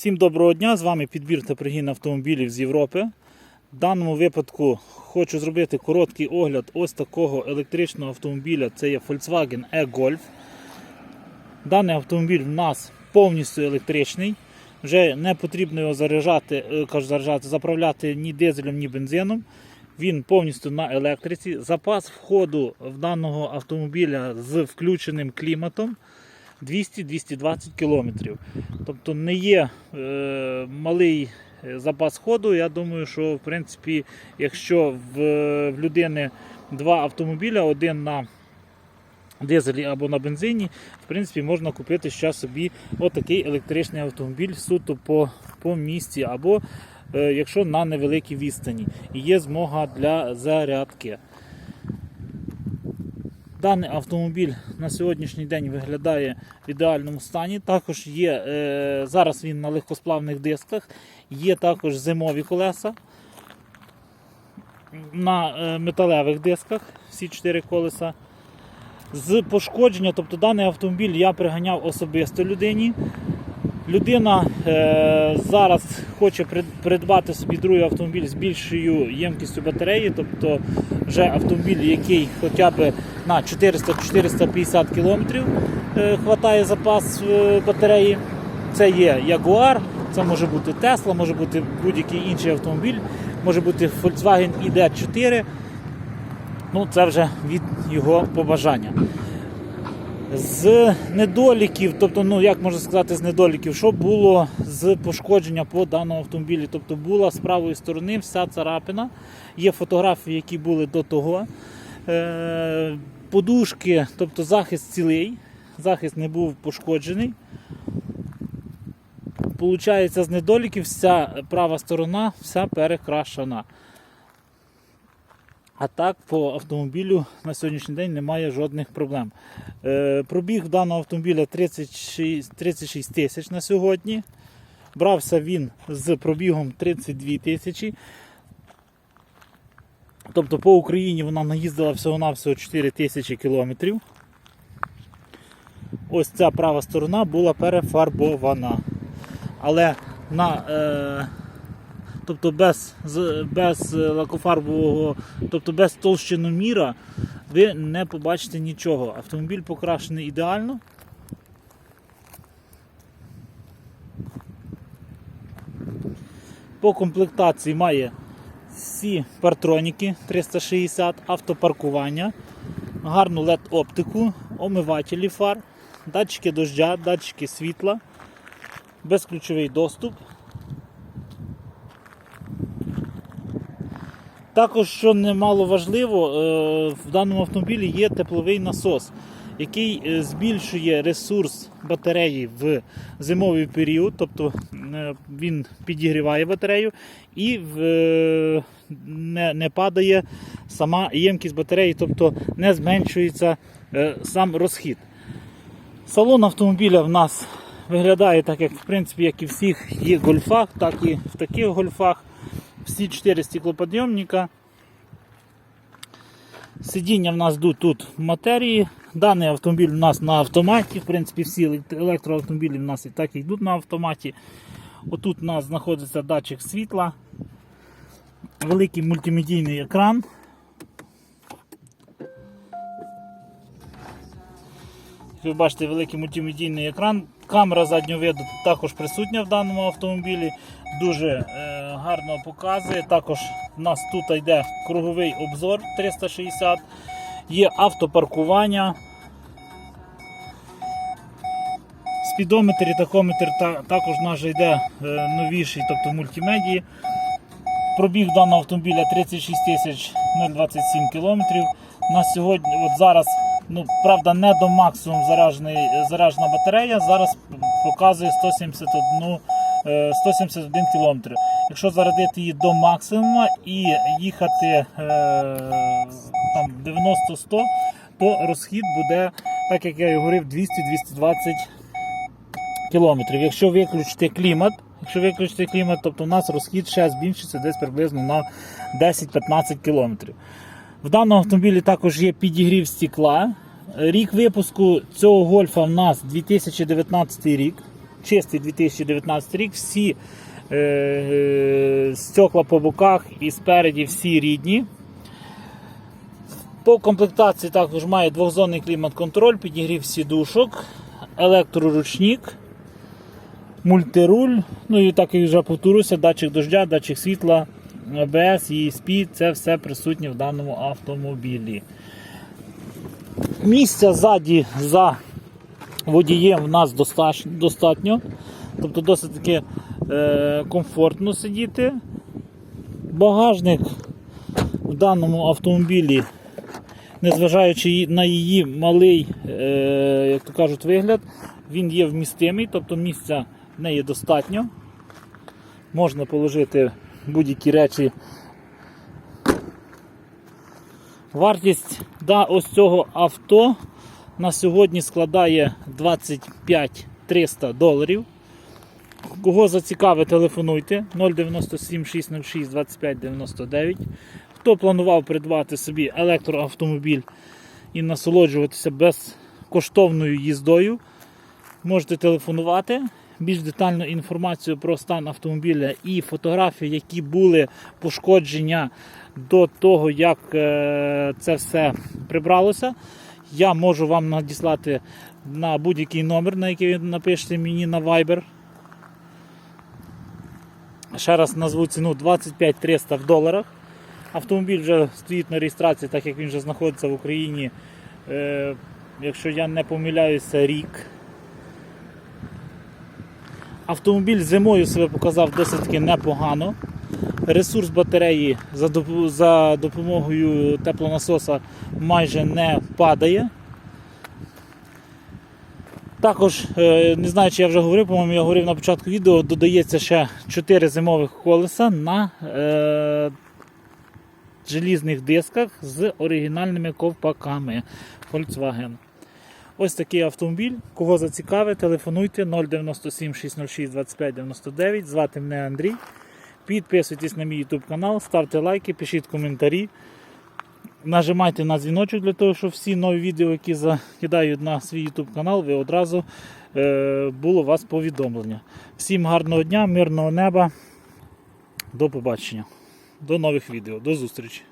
Всім доброго дня! З вами підбір та пригін автомобілів з Європи. В даному випадку хочу зробити короткий огляд ось такого електричного автомобіля. Це є Volkswagen e-Golf. Даний автомобіль в нас повністю електричний. Вже не потрібно його заряджати, е, кажу, заряджати, заправляти ні дизелем, ні бензином. Він повністю на електриці. Запас входу в даного автомобіля з включеним кліматом 200-220 км. Тобто не є е, малий е, запас ходу. Я думаю, що в принципі, якщо в, в людини два автомобіля, один на дизелі або на бензині, в принципі, можна купити ще собі отакий електричний автомобіль суто по, по місті, або е, якщо на невеликій відстані. І є змога для зарядки. Даний автомобіль на сьогоднішній день виглядає в ідеальному стані. Також є, е, зараз він на легкосплавних дисках, є також зимові колеса на е, металевих дисках, всі чотири колеса. З пошкодження, тобто даний автомобіль я приганяв особисто людині. Людина е, зараз хоче придбати собі другий автомобіль з більшою ємкістю батареї, тобто вже автомобіль, який хоча б на 400-450 км е, хватає запас е, батареї. Це є Jaguar, це може бути Tesla, може бути будь-який інший автомобіль, може бути Volkswagen ID4. Ну, це вже від його побажання. З недоліків, тобто, ну як можна сказати, з недоліків, що було з пошкодження по даному автомобілі? Тобто була з правої сторони вся царапина, є фотографії, які були до того. Е, подушки, тобто захист цілий, захист не був пошкоджений. Получається, з недоліків вся права сторона вся перекрашена. А так по автомобілю на сьогоднішній день немає жодних проблем. Е, пробіг даного автомобіля 36, 36 тисяч на сьогодні. Брався він з пробігом 32 тисячі. Тобто по Україні вона наїздила всього-навсього 4 тисячі кілометрів. Ось ця права сторона була перефарбована. Але на е, тобто без, без е, лакофарбового, тобто без толщиноміра, ви не побачите нічого. Автомобіль покрашений ідеально. По комплектації має всі партроніки 360, автопаркування, гарну LED-оптику, омивателі фар, датчики дождя, датчики світла, безключовий доступ. Також, що немало важливо, е, в даному автомобілі є тепловий насос, який е, збільшує ресурс батареї в зимовий період, тобто е, він підігріває батарею і не, не падає сама ємкість батареї, тобто не зменшується сам розхід. Салон автомобіля в нас виглядає так, як в принципі, як і всіх є гольфах, так і в таких гольфах. Всі 4 стеклоподйомника. Сидіння в нас йдуть тут в матерії. Даний автомобіль у нас на автоматі. В принципі, всі елект- електроавтомобілі в нас і так і йдуть на автоматі. Отут у нас знаходиться датчик світла, великий мультимедійний екран. Як ви бачите, великий мультимедійний екран. Камера заднього виду також присутня в даному автомобілі. Дуже е, гарно показує. Також в нас тут йде круговий обзор 360, є автопаркування. Спідометр і тахометр та, також наш йде е, новіший, тобто мультимедії. Пробіг даного автомобіля 36 027 кілометрів. На сьогодні, от зараз, ну правда, не до заражений, заражена батарея. Зараз показує 171, е, 171 кілометр. Якщо зарадити її до максимуму і їхати е, там 90-100, то розхід буде, так як я і говорив, 200-220 кілометрів. Якщо виключити клімат, якщо виключити клімат, тобто у нас розхід ще збільшиться десь приблизно на 10-15 кілометрів. В даному автомобілі також є підігрів стекла. Рік випуску цього гольфа в нас 2019 рік. чистий 2019 рік. Всі е, е, стекла по боках і спереді всі рідні. По комплектації також має двохзонний клімат-контроль, підігрів сідушок, електроручник, мультируль. Ну і так як вже повторюся, датчик дождя, датчик світла, ABS, ESP, це все присутнє в даному автомобілі. Місця ззаді за водієм в нас достатньо. Тобто досить таки е, комфортно сидіти. Багажник в даному автомобілі, незважаючи на її малий, е, як то кажуть, вигляд, він є вмістимий, тобто місця в неї достатньо. Можна положити будь-які речі. Вартість да, ось цього авто на сьогодні складає 25 300 доларів. Кого зацікавить, телефонуйте 097 606 25 99. Хто планував придбати собі електроавтомобіль і насолоджуватися безкоштовною їздою, можете телефонувати. Більш детальну інформацію про стан автомобіля і фотографії, які були пошкодження до того, як е, це все прибралося. Я можу вам надіслати на будь-який номер, на який ви напишете мені на Viber. Ще раз назву ціну 25 300 в доларах. Автомобіль вже стоїть на реєстрації, так як він вже знаходиться в Україні. Е, якщо я не помиляюся, рік. Автомобіль зимою себе показав досить таки непогано. Ресурс батареї за, доп- за допомогою теплонасоса майже не падає. Також, е, не знаю, чи я вже говорив, по-моєму, я говорив на початку відео, додається ще 4 зимових колеса на е, желізних дисках з оригінальними ковпаками Volkswagen. Ось такий автомобіль. Кого зацікавить, телефонуйте 097 606 25 99. Звати мене Андрій. Підписуйтесь на мій YouTube канал, ставте лайки, пишіть коментарі. Нажимайте на дзвіночок для того, щоб всі нові відео, які закидаю на свій YouTube канал, ви одразу е, було у вас повідомлення. Всім гарного дня, мирного неба. До побачення. До нових відео. До зустрічі.